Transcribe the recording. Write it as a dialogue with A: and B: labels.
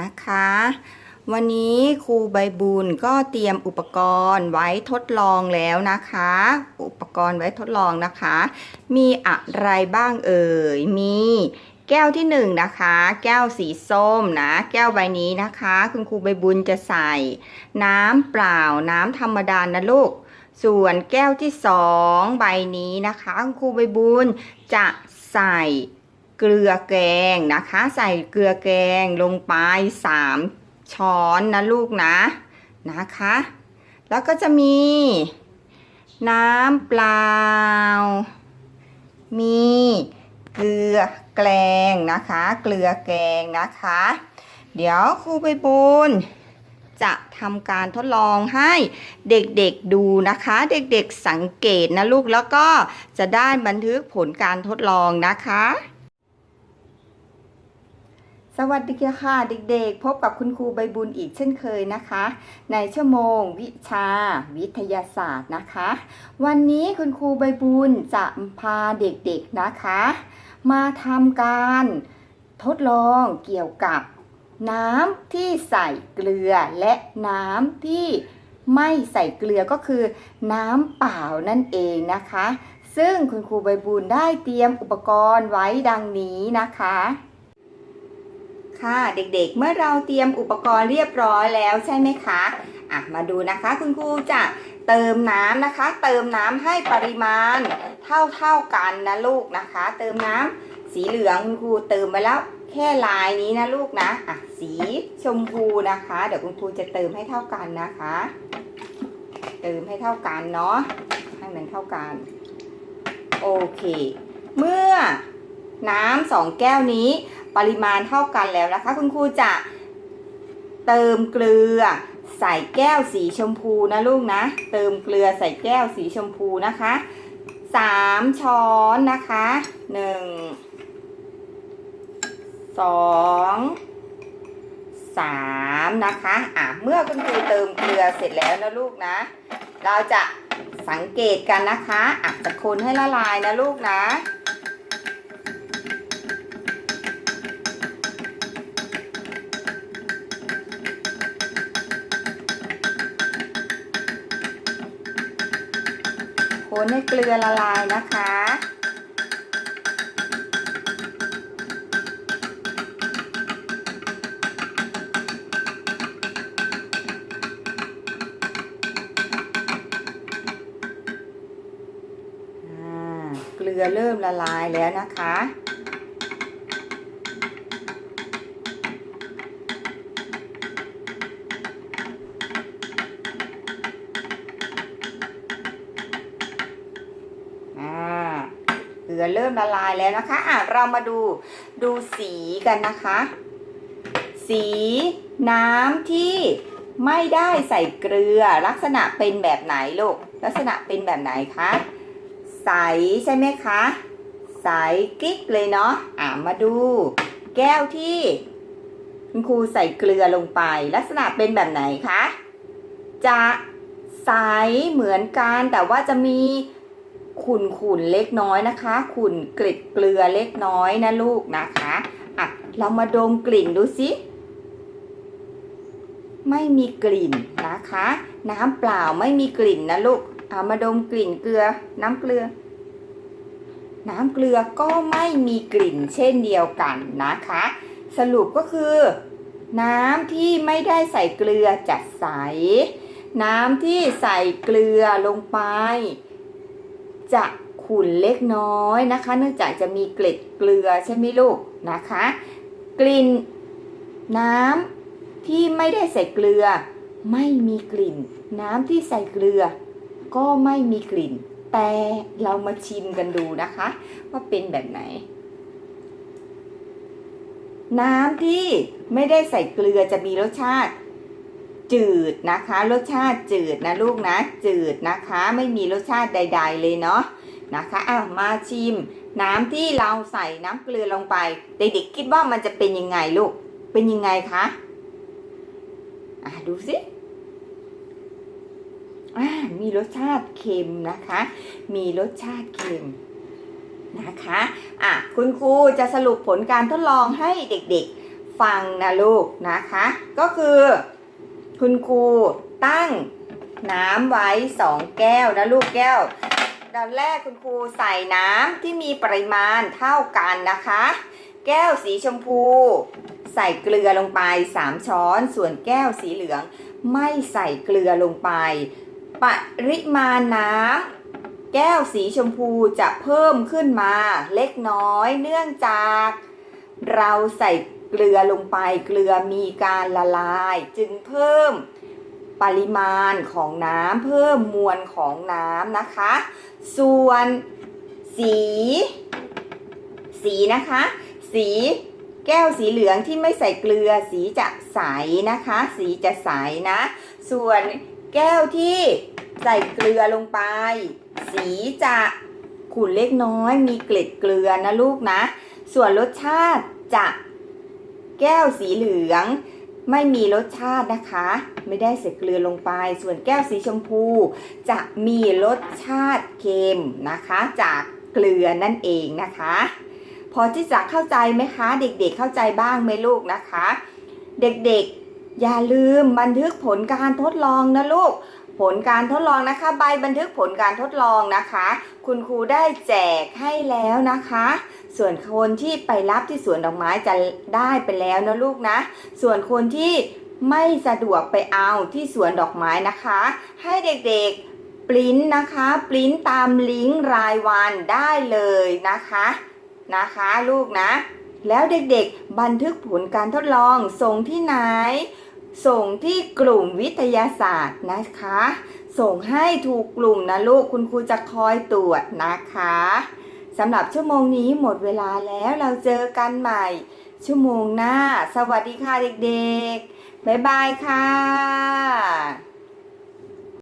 A: นะคะ วันนี้ครูใบบุญก็เตรียมอุปกรณ์ไว้ทดลองแล้วนะคะ อุปกรณ์ไว้ทดลองนะคะ มีอะไรบ้างเอ่ย มีแก้วที่หนึ่งนะคะ แก้วสีส้มนะ แก้วใบนี้นะคะ คุณครูใบบุญจะใส่ น้ำเปล่าน้ำธรรมดานะลูก ส่วนแก้วที่สองใบนี้นะคะ คุณครูใบบุญจะใส่ เกลือแกงนะคะ ใส่เกลือแกงลงไปสามช้อนนะลูกนะนะคะ แล้วก็จะมี น้ำเปล่า มีเกลือแกงนะคะ เกลือแกงนะคะ เดี๋ยวครูใบบุญจะทำการทดลองให้เด็กๆดูนะคะ เด็กๆสังเกตนะลูกแล้วก็จะได้บันทึกผลการทดลองนะคะ สวัสดีค่ะเด็กๆ พบกับคุณครูใบบุญอีกเช่นเคยนะคะ ในชั่วโมงวิชาวิทยาศาสตร์นะคะ วันนี้คุณครูใบบุญจะพาเด็กๆนะคะ มาทำการทดลองเกี่ยวกับน้ำที่ใส่เกลือและน้ำที่ไม่ใส่เกลือก็คือ น้ำเปล่านั่นเองนะคะ ซึ่งคุณครูใบบุญได้เตรียมอุปกรณ์ไว้ดังนี้นะคะ ค่ะเด็กๆ เมื่อเราเตรียมอุปกรณ์เรียบร้อยแล้วใช่ไหมคะอะมาดูนะคะคุณครูจะเติมน้ำนะคะ เติมน้ำให้ปริมาณเท่าๆกันนะลูกนะคะ เติมน้ำสีเหลืองคุณครูเติมไปแล้วแค่ลายนี้นะลูกนะอะสีชมพูนะคะ เดี๋ยวคุณครูจะเติมให้เท่ากันนะคะ เติมให้เท่ากันเนาะให้มันเท่ากัน โอเค เมื่อ น้ำสองแก้วนี้ปริมาณเท่ากันแล้วนะคะ คุณครูจะเติมเกลือใส่แก้วสีชมพูนะลูกนะ เติมเกลือใส่แก้วสีชมพูนะคะสามช้อนนะคะหนึ่งสองสามนะคะอะเมื่อคุณครูเติมเกลือเสร็จแล้วนะลูกนะ เราจะสังเกตกันนะคะอะจะคนให้ละลายนะลูกนะ นให้เกลือละลายนะคะ เกลือเริ่มละลายแล้วนะคะ ลือเริ่มละลายแล้วนะคะอะเรามาดูดูสีกันนะคะ สีน้ำที่ไม่ได้ใส่เกลือลักษณะเป็นแบบไหนลูกลักษณะเป็นแบบไหนคะใสใช่ไหมคะใสกิ๊กเลยเนาะอะมาดู แก้วที่คุณครูใส่เกลือลงไป ลักษณะเป็นแบบไหนคะจะใสเหมือนกันแต่ว่าจะมี ขุ่นขุนๆเล็กน้อยนะคะ ขุ่นกลิดเกลือเล็กน้อยนะลูกนะคะอะเรามาดมกลิ่นดูสิไม่มีกลิ่นนะคะ น้ำเปล่าไม่มีกลิ่นนะลูกเอามาดมกลิ่นเกลือ น้ำเกลือ น้ำเกลือก็ไม่มีกลิ่นเช่นเดียวกันนะคะ สรุปก็คือ น้ำที่ไม่ได้ใส่เกลือจะใส น้ำที่ใส่เกลือลงไป จะขุ่นเล็กน้อยนะคะ เนื่องจากจะมีเกล็ดเกลือใช่ไหมลูกนะคะ กลิ่นน้ำที่ไม่ได้ใส่เกลือ ไม่มีกลิ่น น้ำที่ใส่เกลือ ก็ไม่มีกลิ่น แต่เรามาชิมกันดูนะคะ ว่าเป็นแบบไหน น้ำที่ไม่ได้ใส่เกลือจะมีรสชาติ จืดนะคะ รสชาติจืดนะลูกนะจืดนะคะ ไม่มีรสชาติใด ๆ เลยเนาะนะคะอะมาชิม น้ำที่เราใส่น้ำเกลือลงไปเด็กๆคิดว่ามันจะเป็นยังไงลูก เป็นยังไงคะอะดูสิอ่ามีรสชาติเค็มนะคะ มีรสชาติเค็มนะคะอะคุณครูจะสรุปผลการทดลองให้เด็กๆฟังนะลูกนะคะ ก็คือ คุณครูตั้งน้ำไว้สองแก้วนะลูกแก้วตอนแรกคุณครูใส่น้ำที่มีปริมาณเท่ากันนะคะ แก้วสีชมพู ใส่เกลือลงไป 3 ช้อน ส่วนแก้วสีเหลือง ไม่ใส่เกลือลงไป ปริมาณน้ำแก้วสีชมพูจะเพิ่มขึ้นมาเล็กน้อยเนื่องจาก เราใส่ เกลือลงไปเกลือมีการละลาย จึงเพิ่มปริมาณของน้ำเพิ่มมวลของน้ำนะคะ ส่วนสี สีนะคะ สีแก้วสีเหลืองที่ไม่ใส่เกลือสีจะใสนะคะ สีจะใสนะ ส่วนแก้วที่ใส่เกลือลงไป สีจะขุ่นเล็กน้อยมีเกล็ดเกลือนะลูกนะ ส่วนรสชาติจะ แก้วสีเหลือง ไม่มีรสชาตินะคะ ไม่ได้ใส่เกลือลงไป ส่วนแก้วสีชมพู จะมีรสชาติเค็มนะคะ จากเกลือนั่นเองนะคะ พอที่จะเข้าใจไหมคะ เด็กๆเข้าใจบ้างไหมลูกนะคะ เด็กๆอย่าลืมบันทึกผลการทดลองนะลูกผลการทดลองนะคะ ใบบันทึกผลการทดลองนะคะ คุณครูได้แจกให้แล้วนะคะ ส่วนคนที่ไปรับที่สวนดอกไม้จะได้ไปแล้วนะลูกนะ ส่วนคนที่ไม่สะดวกไปเอาที่สวนดอกไม้นะคะ ให้เด็กๆปริ้นนะคะปริ้นตามลิงก์รายวันได้เลยนะคะนะคะลูกนะ แล้วเด็กๆบันทึกผลการทดลองส่งที่ไหน ส่งที่กลุ่มวิทยาศาสตร์นะคะ ส่งให้ถูกกลุ่มนะลูกคุณครูจะคอยตรวจนะคะ สำหรับชั่วโมงนี้หมดเวลาแล้วเราเจอกันใหม่ ชั่วโมงหน้า สวัสดีค่ะเด็กๆ บ๊ายบายค่ะ